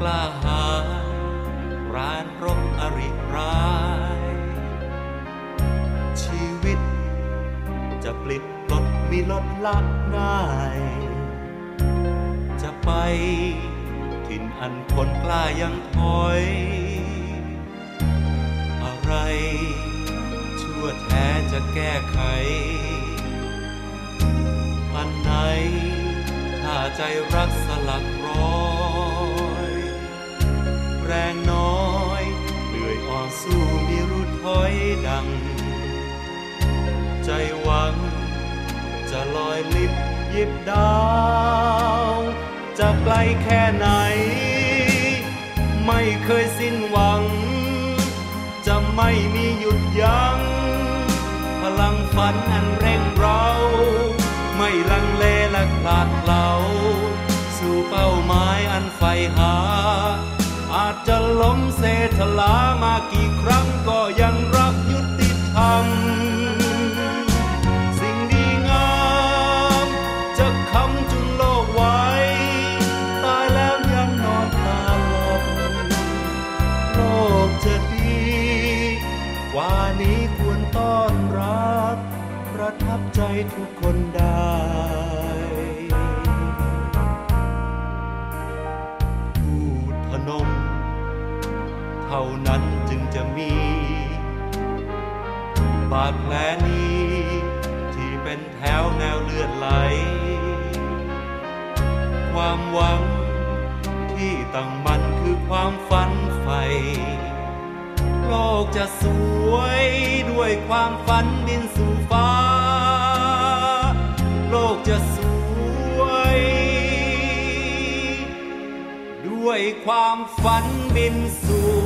กล้าหาญร้านรบอริร้าย ชีวิต จะปลิดปลดมีลดละง่าย จะไป ถิ่นอันคนกล้ายังถอย อะไร ชั่วแท้จะแก้ไขอันไหน ถ้าใจรักสลักร้อ ดัง ใจหวัง จะลอยลิบหยิบดาว จะไกลแค่ไหน ไม่เคยสิ้นหวัง จะไม่มีหยุดยัง้ง พลังฝันอันเร่งเร้าไม่ลังเลและคลาดเคลาสู่เป้าหมายอันใฝ่หา อาจจะล้มเสถลามากี่ครั้งก็ยังร นี้ควรต้อนรับ ประทับใจทุกคนได้พูดพนม เท่านั้นจึงจะมี บาดแผลนี้ ที่เป็นแถวแนวเลือดไหล ความหวังที่ตั้งมันคือความฝันใฝ่โลกจะสวยด้ ความฝันบินสู่ฟ้า โลกจะสวย ด้วยความฝันบินสู่